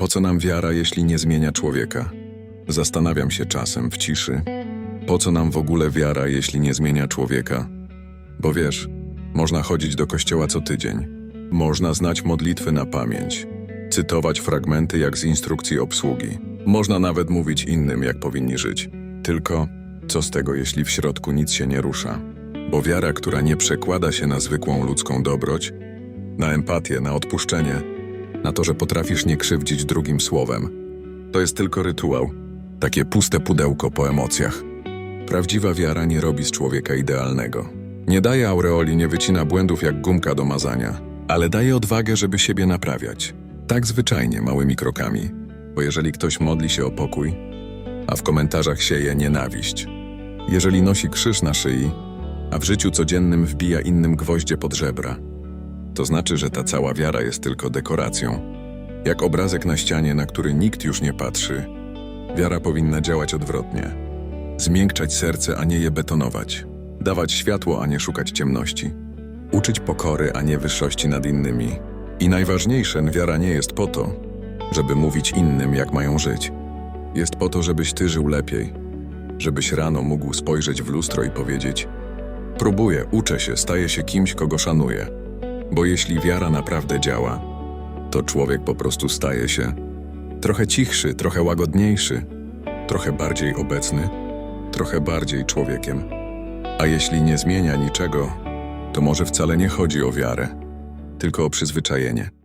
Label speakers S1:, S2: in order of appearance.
S1: Po co nam wiara, jeśli nie zmienia człowieka? Zastanawiam się czasem w ciszy. Po co nam w ogóle wiara, jeśli nie zmienia człowieka? Bo wiesz, można chodzić do kościoła co tydzień. Można znać modlitwy na pamięć. Cytować fragmenty jak z instrukcji obsługi. Można nawet mówić innym, jak powinni żyć. Tylko co z tego, jeśli w środku nic się nie rusza? Bo wiara, która nie przekłada się na zwykłą ludzką dobroć, na empatię, na odpuszczenie, na to, że potrafisz nie krzywdzić drugim słowem, to jest tylko rytuał. Takie puste pudełko po emocjach. Prawdziwa wiara nie robi z człowieka idealnego. Nie daje aureoli, nie wycina błędów jak gumka do mazania, ale daje odwagę, żeby siebie naprawiać. Tak zwyczajnie, małymi krokami. Bo jeżeli ktoś modli się o pokój, a w komentarzach sieje nienawiść, jeżeli nosi krzyż na szyi, a w życiu codziennym wbija innym gwoździe pod żebra, to znaczy, że ta cała wiara jest tylko dekoracją. Jak obrazek na ścianie, na który nikt już nie patrzy, wiara powinna działać odwrotnie. Zmiękczać serce, a nie je betonować. Dawać światło, a nie szukać ciemności. Uczyć pokory, a nie wyższości nad innymi. I najważniejsze, wiara nie jest po to, żeby mówić innym, jak mają żyć. Jest po to, żebyś ty żył lepiej. Żebyś rano mógł spojrzeć w lustro i powiedzieć: Próbuję, uczę się, staję się kimś, kogo szanuję. Bo jeśli wiara naprawdę działa, to człowiek po prostu staje się trochę cichszy, trochę łagodniejszy, trochę bardziej obecny, trochę bardziej człowiekiem. A jeśli nie zmienia niczego, to może wcale nie chodzi o wiarę, tylko o przyzwyczajenie.